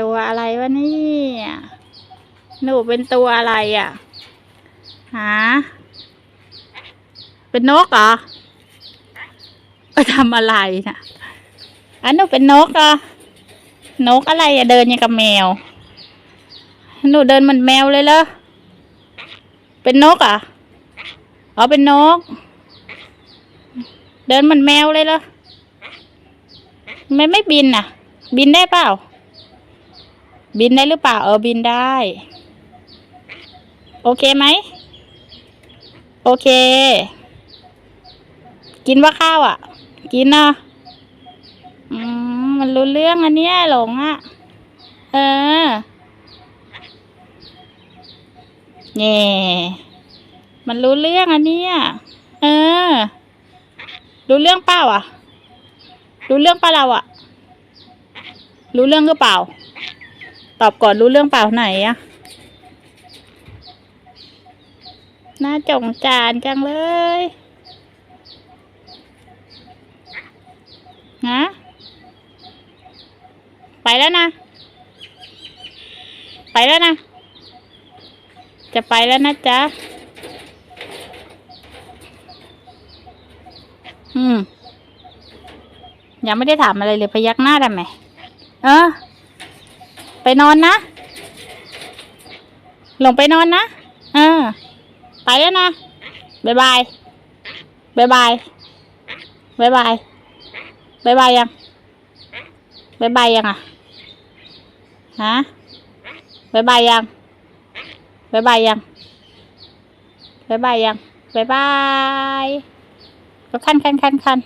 ตัวอะไรวะนี่หนูเป็นตัวอะไรอะหาเป็นนกเหรอไปทำอะไรนะอันหนูเป็นนกเหรอะนกอะไรอะเดินอย่างกับแมว หนูเดินเหมือนแมวเลยเหรอเป็นนกเหรอะอ๋อเป็นนก เดินเหมือนแมวเลยเหรอไม่ไม่บินอะ บินได้เปล่า บินได้หรือเปล่า เออบินได้ โอเคไหม โอเค กินว่าข้าวอะ กินเนาะอืมมันรู้เรื่องอันเนี้ยหลงอะ เออเน่มันรู้เรื่องอันเนี้ยเออ รู้เรื่องเปล่าอะ รู้เรื่องเปล่าเราอะ รู้เรื่องหรือเปล่า ตอบก่อนรู้เรื่องเปล่าไหนอะน่าจงจานจังเลยนะไปแล้วนะ ไปแล้วนะ จะไปแล้วนะจ๊ะ อืม ยังไม่ได้ถามอะไรเลยพยักหน้าได้ไหมเออ ไปนอนนะลงไปนอนนะเออไปแล้วนะบายบายบายบายบายบายบายบายยังบายบายยังอะฮะบายบายยังบายบายยังบายบายยังบายบายก็คันคันคันคัน